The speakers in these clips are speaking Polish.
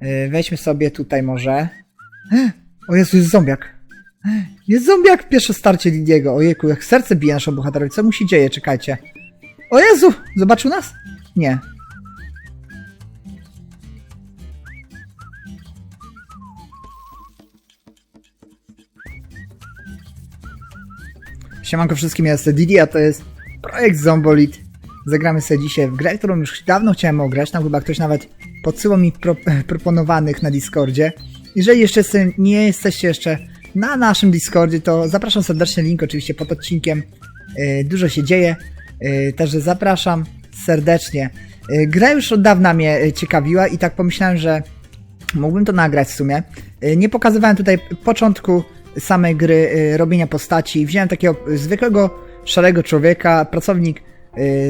Yy, weźmy sobie tutaj może. O Jezu, jest zombiak. Jest zombiak! Pierwsze starcie Lidiego. Ojejku, jak serce bije naszą bohaterowi. Co mu się dzieje? Czekajcie. O Jezu! Zobaczył nas? Nie. Siemanko wszystkim, ja jestem Didi, a to jest projekt Zombolit. Zagramy sobie dzisiaj w grę, którą już dawno chciałem ograć. Tam chyba ktoś nawet podsyłał mi pro, proponowanych na Discordzie. Jeżeli jeszcze nie jesteście jeszcze na naszym Discordzie, to zapraszam serdecznie, link oczywiście pod odcinkiem. Yy, dużo się dzieje, yy, także zapraszam serdecznie. Yy, gra już od dawna mnie ciekawiła i tak pomyślałem, że mógłbym to nagrać w sumie. Nie pokazywałem tutaj początku samej gry, robienia postaci. Wziąłem takiego zwykłego, szarego człowieka, pracownik,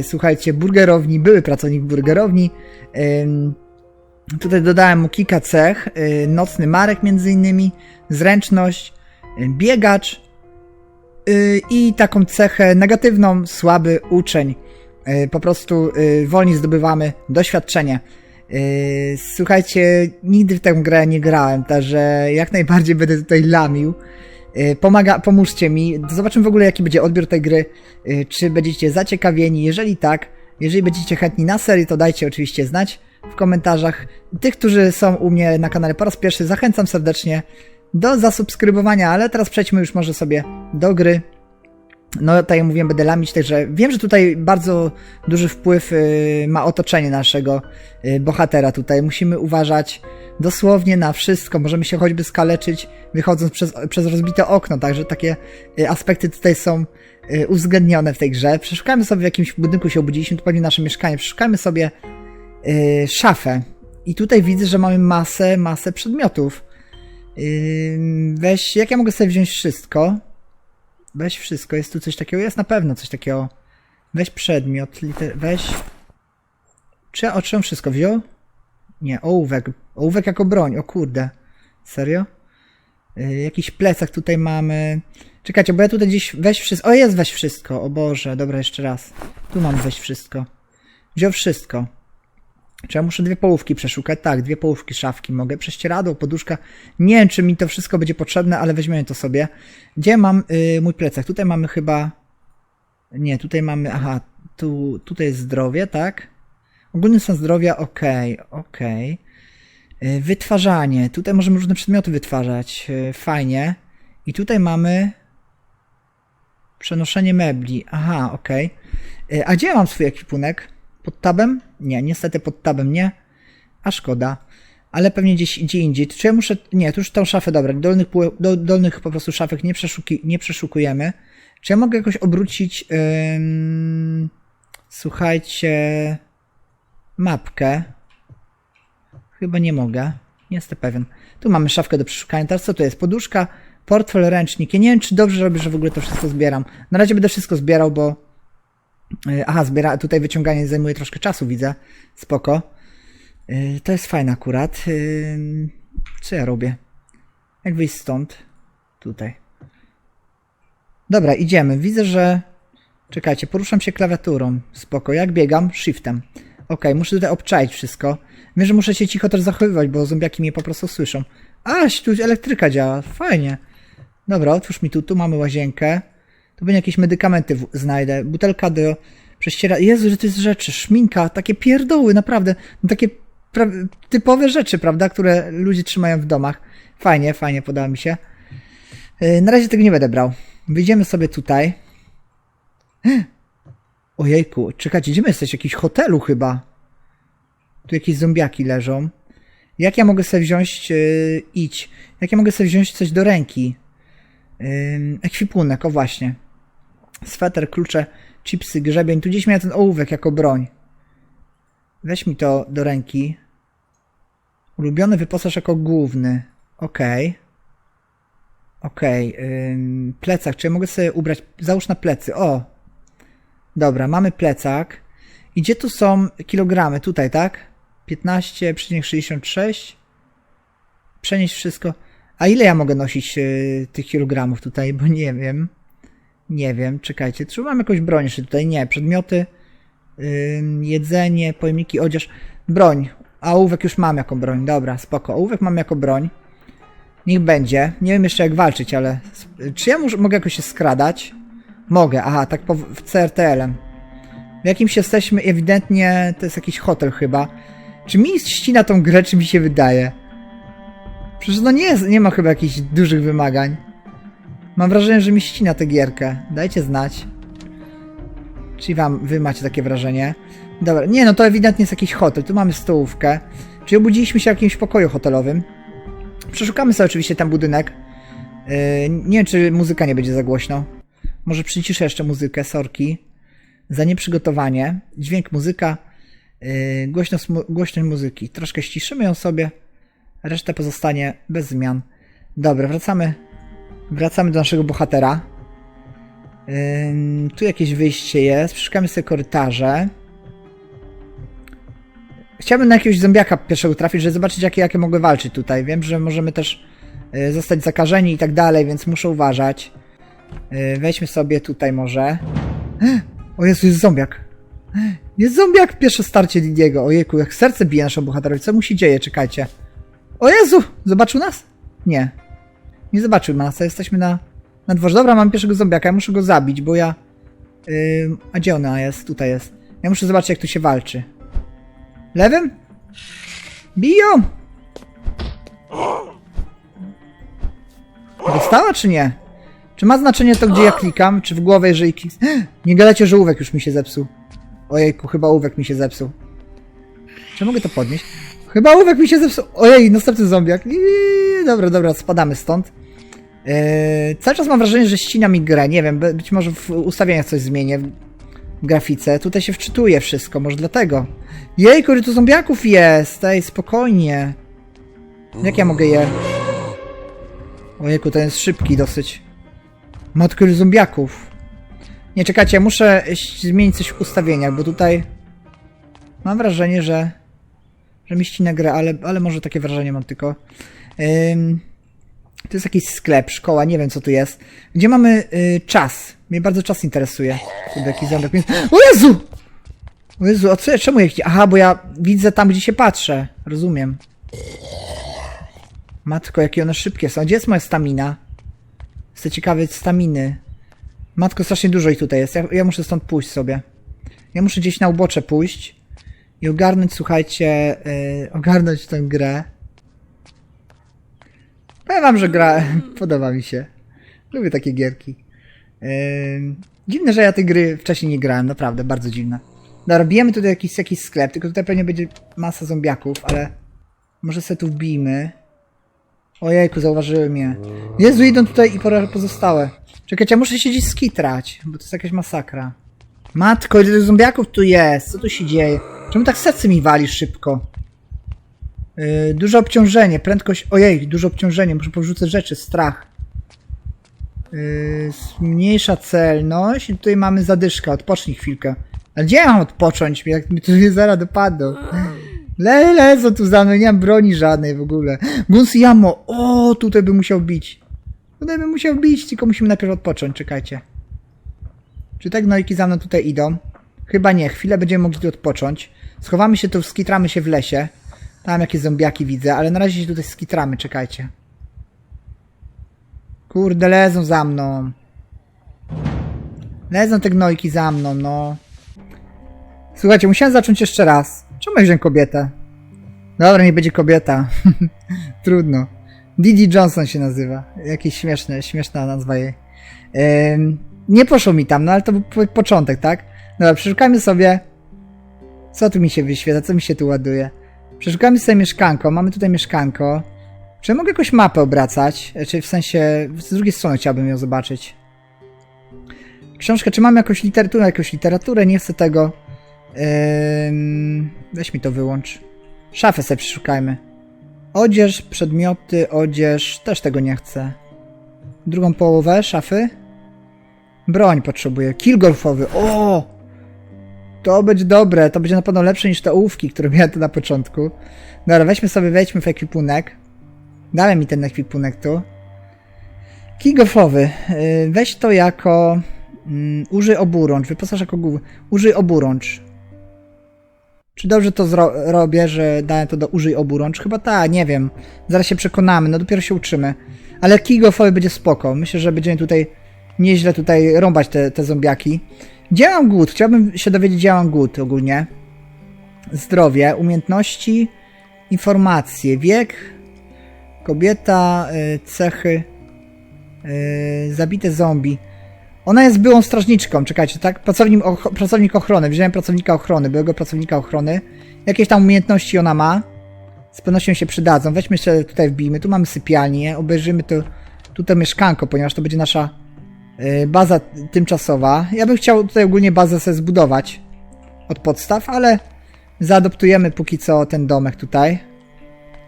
słuchajcie, burgerowni, były pracownik burgerowni. Tutaj dodałem mu kilka cech. yy, Nocny Marek między innymi, zręczność, yy, biegacz yy, i taką cechę negatywną, słaby uczeń. Po prostu wolniej zdobywamy doświadczenie. Słuchajcie, nigdy w tę grę nie grałem, także jak najbardziej będę tutaj lamił. Pomaga, pomóżcie mi. Zobaczymy w ogóle jaki będzie odbiór tej gry. Czy będziecie zaciekawieni? Jeżeli tak, jeżeli będziecie chętni na serię, to dajcie oczywiście znać w komentarzach. Tych, którzy są u mnie na kanale po raz pierwszy, zachęcam serdecznie do zasubskrybowania, ale teraz przejdźmy już może sobie do gry. No, tak jak mówiłem, będę lamić, także wiem, że tutaj bardzo duży wpływ y, ma otoczenie naszego y, bohatera tutaj. Musimy uważać dosłownie na wszystko. Możemy się choćby skaleczyć, wychodząc przez, przez rozbite okno, także takie y, aspekty tutaj są uwzględnione w tej grze. Przeszukajmy sobie w jakimś budynku się obudziliśmy, to pewnie nasze mieszkanie. Przeszukajmy sobie y, szafę. I tutaj widzę, że mamy masę, masę przedmiotów. Yy, weź, jak ja mogę sobie wziąć wszystko? Weź wszystko, jest tu coś takiego? Jest na pewno coś takiego. Weź przedmiot, liter, weź... Czy ja, o, czy on wszystko wziął? Nie, ołówek. Ołówek jako broń, o kurde. Serio? Yy, jakiś plecak tutaj mamy. Czekajcie, bo ja tutaj gdzieś... Weź wszystko. O, jest weź wszystko. O Boże, dobra, jeszcze raz. Tu mam weź wszystko. Wziął wszystko. Czy ja muszę dwie połówki przeszukać? Tak, dwie połówki szafki mogę. Prześcieradło, poduszka. Nie wiem, czy mi to wszystko będzie potrzebne, ale weźmiemy to sobie. Gdzie mam y, mój plecak? Tutaj mamy chyba... Nie, tutaj mamy... Aha, tu, tutaj jest zdrowie, tak? Ogólny stan zdrowia, okej. Y, Wytwarzanie. Tutaj możemy różne przedmioty wytwarzać. Y, Fajnie. I tutaj mamy... Przenoszenie mebli. Aha. Y, A gdzie mam swój ekwipunek? Pod tabem? Nie, niestety pod tabem nie. A szkoda. Ale pewnie gdzieś gdzie indziej. Czy ja muszę. Nie, tu już tą szafę, dobra. Dolnych, do, dolnych po prostu szafek nie, przeszuki, nie przeszukujemy. Czy ja mogę jakoś obrócić. Słuchajcie. Mapkę. Chyba nie mogę. Nie jestem pewien. Tu mamy szafkę do przeszukania. Teraz co to jest? Poduszka, portfel, ręcznik. Ja nie wiem, czy dobrze robię, że w ogóle to wszystko zbieram. Na razie będę wszystko zbierał, bo Aha, zbiera, tutaj wyciąganie zajmuje troszkę czasu, widzę. Spoko. E, To jest fajne akurat. E, Co ja robię? Jak wyjść stąd? Tutaj. Dobra, idziemy. Widzę, że... Czekajcie, poruszam się klawiaturą. Spoko. Jak biegam? Shiftem. Okej, muszę tutaj obczaić wszystko. Wiem, że muszę się cicho też zachowywać, bo zombiaki mnie po prostu słyszą. Aś, tu elektryka działa. Fajnie. Dobra, otwórz mi tu. Tu mamy łazienkę. Tu będzie jakieś medykamenty w- znajdę. Butelka do prześciera. Jezu, że to jest rzeczy. Szminka, takie pierdoły, naprawdę. No, takie pra- typowe rzeczy, prawda, które ludzie trzymają w domach. Fajnie, fajnie, podoba mi się. Yy, na razie tego nie będę brał. Wyjdziemy sobie tutaj. Ojejku, czekajcie, gdzie my jesteśmy? W jakimś hotelu chyba. Tu jakieś zombiaki leżą. Jak ja mogę sobie wziąć... Yy, idź. Jak ja mogę sobie wziąć coś do ręki? Ym, ekwipunek, o właśnie. Sweter, klucze, chipsy, grzebień. Tu gdzieś miałem ten ołówek jako broń. Weź mi to do ręki. Ulubiony wyposaż jako główny. Okej. Okej. ym, plecak. Czy ja mogę sobie ubrać? Załóż na plecy. O. Dobra, mamy plecak. I gdzie tu są kilogramy? Tutaj, tak? 15,66. Przenieść wszystko. A ile ja mogę nosić y, tych kilogramów tutaj? Bo nie wiem. Nie wiem, czekajcie. Czy mam jakąś broń jeszcze tutaj? Nie. Przedmioty, ym, jedzenie, pojemniki, odzież. Broń. A ołówek już mam jako broń, dobra, spoko. Ołówek mam jako broń. Niech będzie. Nie wiem jeszcze jak walczyć, ale... Czy ja mogę jakoś się skradać? Mogę, aha, tak po, w CRTL-em. W jakimś jesteśmy, ewidentnie to jest jakiś hotel chyba. Czy mi ścina tą grę, czy mi się wydaje? Przecież no nie, jest, nie ma chyba jakichś dużych wymagań. Mam wrażenie, że mi ścina tę gierkę. Dajcie znać. Czyli wam, wy macie takie wrażenie. Dobra, nie no to ewidentnie jest jakiś hotel. Tu mamy stołówkę. Czyli obudziliśmy się w jakimś pokoju hotelowym. Przeszukamy sobie oczywiście ten budynek. Yy, nie wiem, czy muzyka nie będzie za głośno. Może przyciszę jeszcze muzykę, sorki. Za nieprzygotowanie. Dźwięk muzyka. Yy, głośność, głośność muzyki. Troszkę ściszymy ją sobie. Reszta pozostanie bez zmian. Dobra, wracamy. Wracamy do naszego bohatera. Tu jakieś wyjście jest. Przeszukamy sobie korytarze. Chciałbym na jakiegoś zombiaka pierwszego trafić, żeby zobaczyć, jakie, jakie mogę walczyć tutaj. Wiem, że możemy też y, zostać zakażeni i tak dalej, więc muszę uważać. Y, wejdźmy sobie tutaj może. O Jezu, jest zombiak. Jest zombiak! Pierwsze starcie Didiego. Ojejku, jak serce bije naszemu bohaterowi. Co mu się dzieje? Czekajcie. O Jezu! Zobaczył nas? Nie. Nie zobaczył nas, jesteśmy na, na dworze. Dobra, mam pierwszego zombiaka, ja muszę go zabić, bo ja... Yy, a gdzie ona jest? Tutaj jest. Ja muszę zobaczyć, jak tu się walczy. Lewym? Biją! Dostała czy nie? Czy ma znaczenie to, gdzie ja klikam? Czy w głowę, jeżeli klik... Nie gadajcie, że ołówek już mi się zepsuł. Ojejku, chyba ołówek mi się zepsuł. Czy mogę to podnieść? Chyba ołówek mi się zepsuł. Ojej, następny zombiak. Dobra, dobra, spadamy stąd. Yy, cały czas mam wrażenie, że ścina mi grę. Nie wiem, być może w ustawieniach coś zmienię. W grafice. Tutaj się wczytuje wszystko, może dlatego. Jejku, ile tu zombiaków jest! Ej, spokojnie. Jak ja mogę je... Ojejku, ten jest szybki dosyć. Matko, ile zombiaków. Nie, czekajcie, ja muszę zmienić coś w ustawieniach, bo tutaj... Mam wrażenie, że... Że mi ścina grę, ale, ale może takie wrażenie mam tylko. Ym, to jest jakiś sklep, szkoła, nie wiem co tu jest. Gdzie mamy y, czas? Mnie bardzo czas interesuje. Kurde, jakiś ząbek. mnie- O Jezu! O Jezu, a co, czemu chci- Aha, bo ja widzę tam, gdzie się patrzę. Rozumiem. Matko, jakie one szybkie są. Gdzie jest moja stamina? Jestem ciekawy staminy. Matko, strasznie dużo ich tutaj jest. Ja, ja muszę stąd pójść sobie. Ja muszę gdzieś na ubocze pójść i ogarnąć, słuchajcie, yy, ogarnąć tę grę. Powiem wam, że gra podoba mi się. Lubię takie gierki. Yy, dziwne, że ja tej gry wcześniej nie grałem, naprawdę, bardzo dziwne. Dobra, bijemy tutaj jakiś, jakiś sklep, tylko tutaj pewnie będzie masa zombiaków, ale może sobie tu wbijmy. Ojejku, zauważyły mnie. Jezu, idą tutaj i pozostałe. Czekajcie, ja muszę się gdzieś skitrać, bo to jest jakaś masakra. Matko, ile zombiaków tu jest? Co tu się dzieje? Czemu tak serce mi wali szybko? Yy, duże obciążenie, prędkość... Ojej, duże obciążenie, muszę porzucać rzeczy, strach. Yy, celność i tutaj mamy zadyszkę, odpocznij chwilkę. Ale gdzie ja mam odpocząć? Jak mi nie zaraz dopadną. Le, lecą tu za mną, nie mam broni żadnej w ogóle. Guns Jamo, o, tutaj by musiał bić. Tutaj by musiał bić, tylko musimy najpierw odpocząć, czekajcie. Czy te gnojki za mną tutaj idą? Chyba nie, chwilę będziemy mogli tu odpocząć. Schowamy się tu, skitramy się w lesie. Tam jakieś zombiaki widzę, ale na razie się tutaj skitramy, czekajcie. Kurde, lezą za mną. Lezą te gnojki za mną, no. Słuchajcie, musiałem zacząć jeszcze raz. Czemu ja wziąłem kobietę? Dobra, nie będzie kobieta. Trudno. Didi Johnson się nazywa. Jakieś śmieszne, śmieszna nazwa jej. Ym, nie poszło mi tam, no ale to był po- początek, tak? Dobra, przeszukajmy sobie. Co tu mi się wyświetla? Co mi się tu ładuje? Przeszukamy sobie mieszkanko. Mamy tutaj mieszkanko. Czy ja mogę jakąś mapę obracać? Czy w sensie, z drugiej strony chciałbym ją zobaczyć. Książkę, czy mam jakąś literaturę? Jakąś literaturę? Nie chcę tego. Ym, weź mi to wyłącz. Szafę sobie przeszukajmy. Odzież, przedmioty, odzież. Też tego nie chcę. Drugą połowę szafy. Broń potrzebuję. Kill golfowy. O! To będzie dobre. To będzie na pewno lepsze niż te ołówki, które miałem tu na początku. Dobra, weźmy sobie, wejdźmy w ekwipunek. Dalej mi ten ekwipunek tu. Kij golfowy. Yy, Weź to jako... Mm, użyj oburącz. Wyposaż jako główny. Użyj oburącz. Czy dobrze to robię, że dałem to do użyj oburącz? Chyba tak, nie wiem. Zaraz się przekonamy, no dopiero się uczymy. Ale kij golfowy będzie spoko. Myślę, że będziemy tutaj nieźle tutaj rąbać te, te zombiaki. Gdzie mam głód? Chciałbym się dowiedzieć, gdzie mam głód ogólnie. Zdrowie, umiejętności, informacje, wiek, kobieta, y, cechy, y, zabite zombie. Ona jest byłą strażniczką, czekajcie, tak? Pracownik, och pracownik ochrony, wziąłem pracownika ochrony, byłego pracownika ochrony. Jakieś tam umiejętności ona ma. Z pewnością się przydadzą. Weźmy jeszcze tutaj wbijmy, tu mamy sypialnię, obejrzymy to, tutaj mieszkanko, ponieważ to będzie nasza baza tymczasowa. Ja bym chciał tutaj ogólnie bazę sobie zbudować od podstaw, ale zaadoptujemy póki co ten domek tutaj.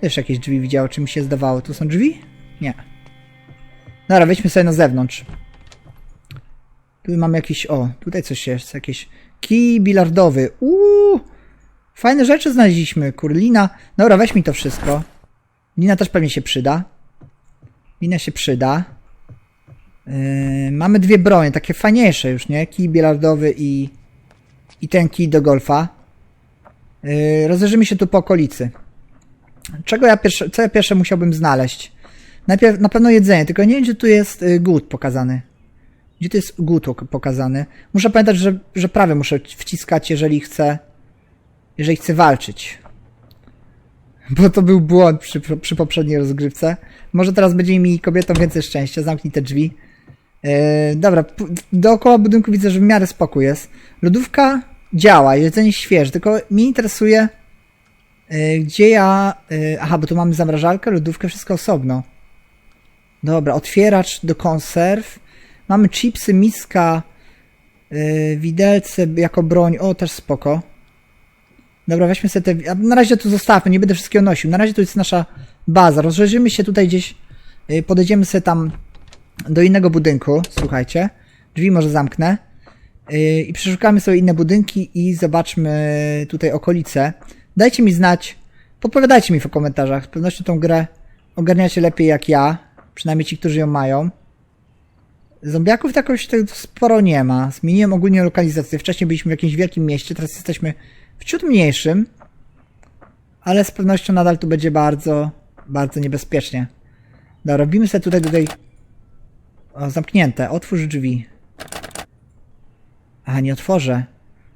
Też jakieś drzwi widziało, czy mi się zdawało. Tu są drzwi? Nie. Dobra, wejdźmy sobie na zewnątrz. Tu mamy jakiś, o, tutaj coś jest, jakieś kij bilardowy. Uuu, fajne rzeczy znaleźliśmy, kurlina. Dobra, weź mi to wszystko. Lina też pewnie się przyda. Lina się przyda. Yy, mamy dwie bronie, takie fajniejsze już, nie? Kij bilardowy i, i ten kij do golfa. Yy, rozejrzymy się tu po okolicy. Czego ja pierwsze, co ja pierwsze musiałbym znaleźć? Najpierw na pewno jedzenie, tylko nie wiem, gdzie tu jest y, głód pokazany. Gdzie to jest głód ok- pokazany? Muszę pamiętać, że, że prawie muszę wciskać, jeżeli chcę, jeżeli chcę walczyć. Bo to był błąd przy, przy poprzedniej rozgrywce. Może teraz będzie mi kobietom więcej szczęścia. Zamknij te drzwi. Yy, dobra, dookoła budynku widzę, że w miarę spokój jest. Lodówka działa, jedzenie świeże, tylko mnie interesuje, yy, gdzie ja... Yy, aha, bo tu mamy zamrażalkę, lodówkę, wszystko osobno. Dobra, otwieracz do konserw. Mamy chipsy, miska, widelce jako broń. O, też spoko. Dobra, weźmy sobie te... Na razie tu zostawmy, nie będę wszystkiego nosił. Na razie to jest nasza baza. Rozszerzymy się tutaj gdzieś. Podejdziemy sobie tam do innego budynku. Słuchajcie. Drzwi może zamknę. Yy, I przeszukamy sobie inne budynki i zobaczmy tutaj okolice. Dajcie mi znać. Podpowiadajcie mi w komentarzach. Z pewnością tą grę ogarniacie lepiej jak ja. Przynajmniej ci, którzy ją mają. Zombiaków tak jakoś tak sporo nie ma. Zmieniłem ogólnie lokalizację. Wcześniej byliśmy w jakimś wielkim mieście, teraz jesteśmy w ciut mniejszym. Ale z pewnością nadal tu będzie bardzo, bardzo niebezpiecznie. Dobra, robimy sobie tutaj, tutaj... O, zamknięte. Otwórz drzwi. A, nie otworzę.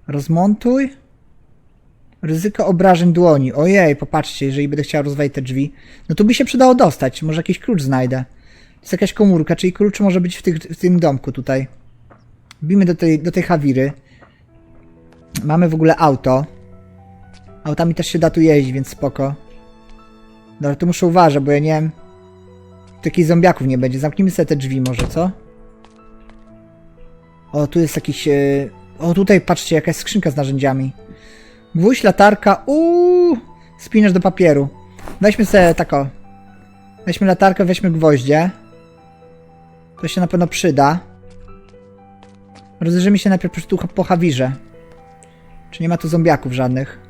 Rozmontuj. Ryzyko obrażeń dłoni. Ojej, popatrzcie, jeżeli będę chciał rozwalić te drzwi. No tu by się przydało dostać. Może jakiś klucz znajdę. To jest jakaś komórka, czyli klucz może być w, tych, w tym domku tutaj. Wbijmy do tej, do tej hawiry. Mamy w ogóle auto. Autami też się da tu jeździć, więc spoko. Dobra, tu muszę uważać, bo ja nie wiem... Tu jakichś zombiaków nie będzie. Zamknijmy sobie te drzwi może, co? O, tu jest jakiś... E... O, tutaj patrzcie, jakaś skrzynka z narzędziami. Gwóźdź, latarka, uuu, spinasz do papieru. Weźmy sobie tako. Weźmy latarkę, weźmy gwoździe. To się na pewno przyda. Rozejrzymy się najpierw po hawirze. Czy nie ma tu zombiaków żadnych?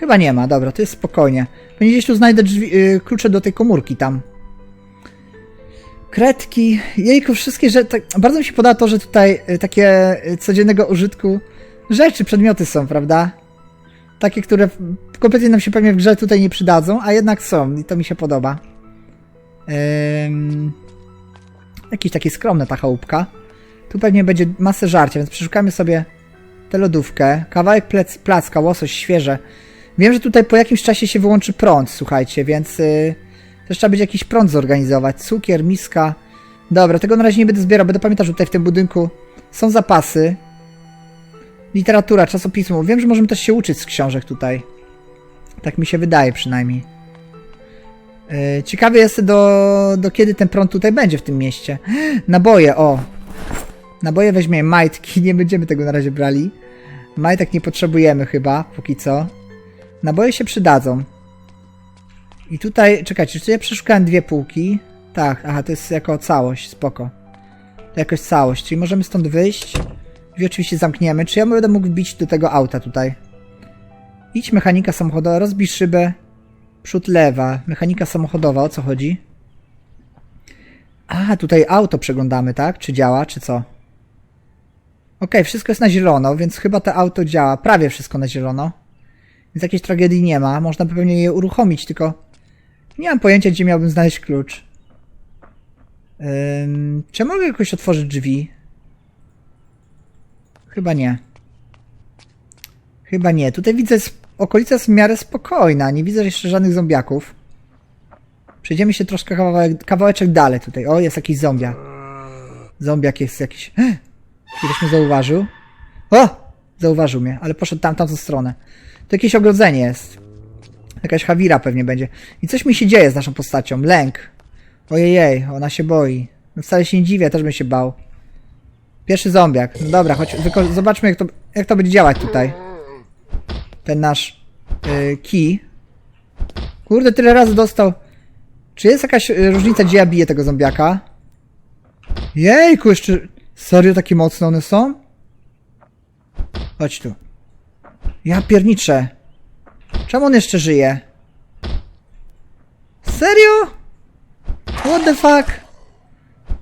Chyba nie ma, dobra, to jest spokojnie. Pewnie gdzieś tu znajdę drzwi, yy, klucze do tej komórki tam. Kredki, jejku, wszystkie rzeczy. Tak, bardzo mi się podoba to, że tutaj y, takie y, codziennego użytku rzeczy, przedmioty są, prawda? Takie, które kompletnie nam się pewnie w grze tutaj nie przydadzą, a jednak są i to mi się podoba. Ym... Jakiś taki skromna ta chałupka. Tu pewnie będzie masę żarcia, więc przeszukamy sobie tę lodówkę. Kawałek plec, placka, łosoś, świeże. Wiem, że tutaj po jakimś czasie się wyłączy prąd, słuchajcie, więc yy, też trzeba będzie jakiś prąd zorganizować. Cukier, miska. Dobra, tego na razie nie będę zbierał, będę pamiętał, że tutaj w tym budynku są zapasy. Literatura, czasopismo. Wiem, że możemy też się uczyć z książek tutaj. Tak mi się wydaje przynajmniej. Yy, ciekawy jest do, do kiedy ten prąd tutaj będzie w tym mieście. Naboje, o. Naboje weźmiemy, majtki, nie będziemy tego na razie brali. Majtek nie potrzebujemy chyba, póki co. Naboje się przydadzą. I tutaj, czekajcie, czy ja przeszukałem dwie półki? Tak, aha, to jest jako całość, spoko. To jakoś całość, czyli możemy stąd wyjść. Drzwi oczywiście zamkniemy. Czy ja będę mógł wbić do tego auta tutaj? Idź mechanika samochodowa, rozbij szybę. Przód lewa, mechanika samochodowa, o co chodzi? A, tutaj auto przeglądamy, tak? Czy działa, czy co? Okej, wszystko jest na zielono, więc chyba to auto działa. Prawie wszystko na zielono. Więc jakiejś tragedii nie ma. Można pewnie je uruchomić, tylko nie mam pojęcia, gdzie miałbym znaleźć klucz. Ym, czy mogę jakoś otworzyć drzwi? Chyba nie. Chyba nie. Tutaj widzę, okolica jest w miarę spokojna. Nie widzę jeszcze żadnych zombiaków. Przejdziemy się troszkę kawałek, kawałeczek dalej tutaj. O, jest jakiś zombiak. Zombiak jest jakiś... Ktoś mnie zauważył. O! Zauważył mnie, ale poszedł tam, tamtą stronę. To jakieś ogrodzenie jest. Jakaś Hawira pewnie będzie. I coś mi się dzieje z naszą postacią. Lęk. Ojejej, ona się boi. No wcale się nie dziwię, też bym się bał. Pierwszy zombiak. No dobra, wyko- zobaczmy jak to, jak to będzie działać tutaj. Ten nasz yy. Kurde, tyle razy dostał. Czy jest jakaś y, różnica, gdzie ja biję tego zombiaka? Jejku, jeszcze... Serio takie mocne one są? Chodź tu. Ja pierniczę. Czemu on jeszcze żyje? Serio? What the fuck?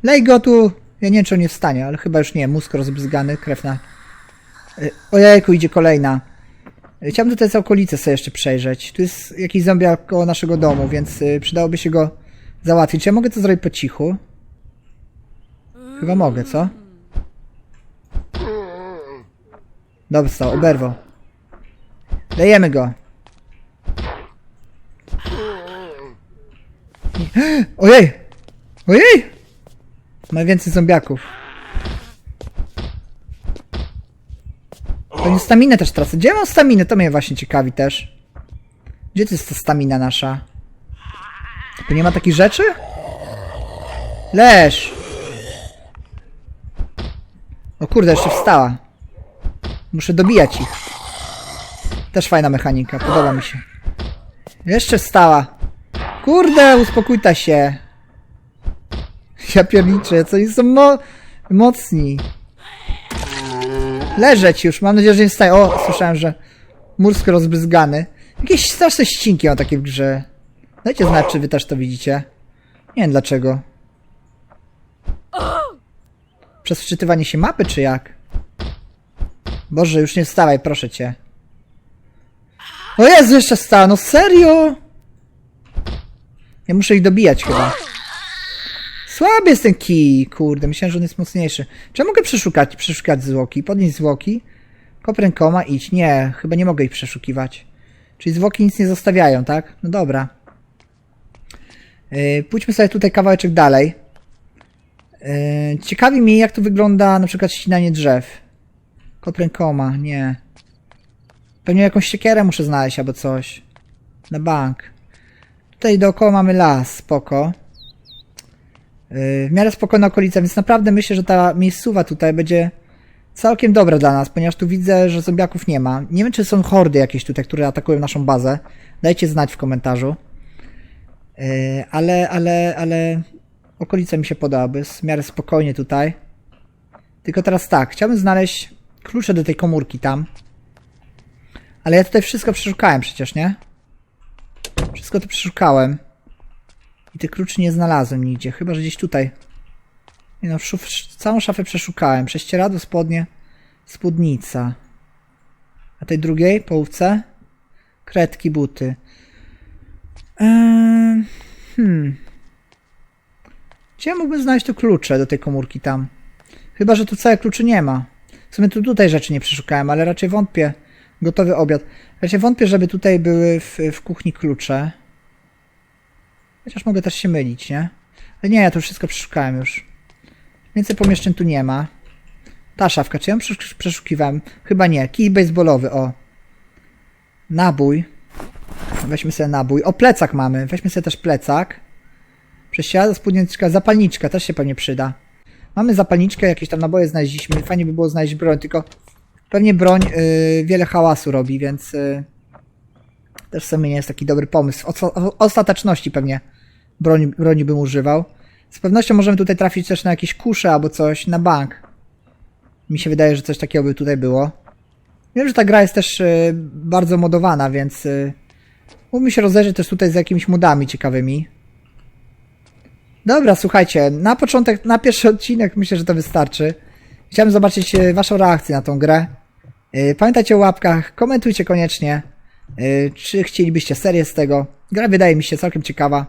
Lej go tu. Ja nie wiem, czy on nie wstanie, ale chyba już nie. Mózg rozbryzgany, krew na... Y, Ojejku, idzie kolejna. Y, Chciałbym tutaj z okolicy sobie jeszcze przejrzeć. Tu jest jakiś zombiak koło naszego domu, więc y, przydałoby się go załatwić. Ja mogę to zrobić po cichu? Chyba mogę, co? Dobrze, oberwał. Dajemy go. Ojej! Ojej! Ma więcej zombiaków. Pewnie staminę też tracę. Gdzie mam staminę? To mnie właśnie ciekawi też. Gdzie to jest ta stamina nasza? Tu nie ma takich rzeczy? Leż! O kurde, jeszcze wstała. Muszę dobijać ich. Też fajna mechanika, podoba mi się. Jeszcze wstała. Kurde, uspokój ta się. Ja pierniczę, co oni są mo mocni. Leżeć już, mam nadzieję, że nie wstaje. O, słyszałem, że mursko rozbryzgany. Jakieś straszne ścinki mam takie w grze. Dajcie znać, czy wy też to widzicie. Nie wiem dlaczego. Przez wczytywanie się mapy, czy jak? Boże, już nie wstawaj, proszę cię. O Jezu, jeszcze wstała, no serio? Ja muszę ich dobijać chyba. Słaby jest ten kij, kurde, myślałem, że on jest mocniejszy. Czy ja mogę przeszukać, przeszukać zwłoki? Podnieść zwłoki? Kop rękoma, idź. Nie, chyba nie mogę ich przeszukiwać. Czyli zwłoki nic nie zostawiają, tak? No dobra. Yy, pójdźmy sobie tutaj kawałeczek dalej. Yy, ciekawi mnie, jak tu wygląda na przykład ścinanie drzew. Kop rękoma, nie. Pewnie jakąś siekierę muszę znaleźć albo coś. Na bank. Tutaj dookoła mamy las, spoko. Yy, w miarę spokojna okolica, więc naprawdę myślę, że ta miejscowa tutaj będzie całkiem dobra dla nas, ponieważ tu widzę, że zombiaków nie ma. Nie wiem, czy są hordy jakieś tutaj, które atakują naszą bazę. Dajcie znać w komentarzu. Yy, ale, ale, ale okolica mi się podoba, bo jest w miarę spokojnie tutaj. Tylko teraz tak, chciałbym znaleźć klucze do tej komórki tam. Ale ja tutaj wszystko przeszukałem przecież, nie? Wszystko to przeszukałem. I tych kluczy nie znalazłem nigdzie, chyba że gdzieś tutaj. Nie no, szuf, całą szafę przeszukałem. Prześcieradło, spodnie, spódnica. A tej drugiej połówce? Kredki, buty. Eee, hmm. Gdzie mógłbym znaleźć tu klucze do tej komórki tam? Chyba, że tu całe kluczy nie ma. W sumie tu tutaj rzeczy nie przeszukałem, ale raczej wątpię. Gotowy obiad. Raczej wątpię, żeby tutaj były w, w kuchni klucze. Chociaż mogę też się mylić, nie? Ale nie, ja to wszystko przeszukałem już. Więcej pomieszczeń tu nie ma. Ta szafka, czy ją przesz- przeszukiwałem? Chyba nie. Kij baseballowy, o. Nabój. Weźmy sobie nabój. O, plecak mamy. Weźmy sobie też plecak. Prześcieradło, spódniczka, zapalniczka też się pewnie przyda. Mamy zapalniczkę, jakieś tam naboje znaleźliśmy. Fajnie by było znaleźć broń, tylko pewnie broń y, wiele hałasu robi, więc y, też w sumie nie jest taki dobry pomysł. W ostateczności pewnie broni, broni bym używał. Z pewnością możemy tutaj trafić też na jakieś kusze albo coś, na bank. Mi się wydaje, że coś takiego by tutaj było. Wiem, że ta gra jest też y, bardzo modowana, więc y, mógłbym się rozejrzeć też tutaj z jakimiś modami ciekawymi. Dobra, słuchajcie, na początek, na pierwszy odcinek myślę, że to wystarczy. Chciałem zobaczyć e, waszą reakcję na tą grę. E, Pamiętajcie o łapkach, komentujcie koniecznie, e, czy chcielibyście serię z tego. Gra wydaje mi się całkiem ciekawa.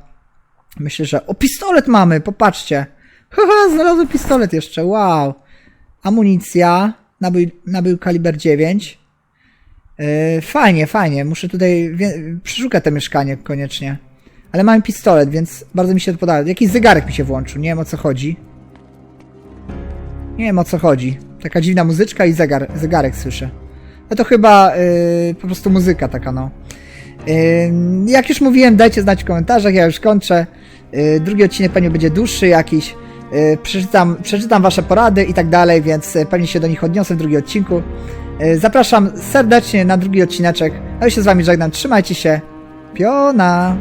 Myślę, że... O, pistolet mamy, popatrzcie. Haha, znalazłem pistolet jeszcze, wow. Amunicja, nabył, nabył kaliber 9. Yy, fajnie, fajnie. Muszę tutaj przeszukać to mieszkanie koniecznie. Ale mam pistolet, więc bardzo mi się to podoba. Jakiś zegarek mi się włączył, nie wiem o co chodzi. Nie wiem o co chodzi. Taka dziwna muzyczka i zegar, zegarek słyszę. No to chyba yy, po prostu muzyka taka, no. Yy, jak już mówiłem, dajcie znać w komentarzach, ja już kończę. Yy, drugi odcinek pewnie będzie dłuższy jakiś. Yy, przeczytam, przeczytam wasze porady i tak dalej, więc yy, pewnie się do nich odniosę w drugim odcinku. Yy, zapraszam serdecznie na drugi odcineczek. A ja się z wami żegnam. Trzymajcie się. Piona!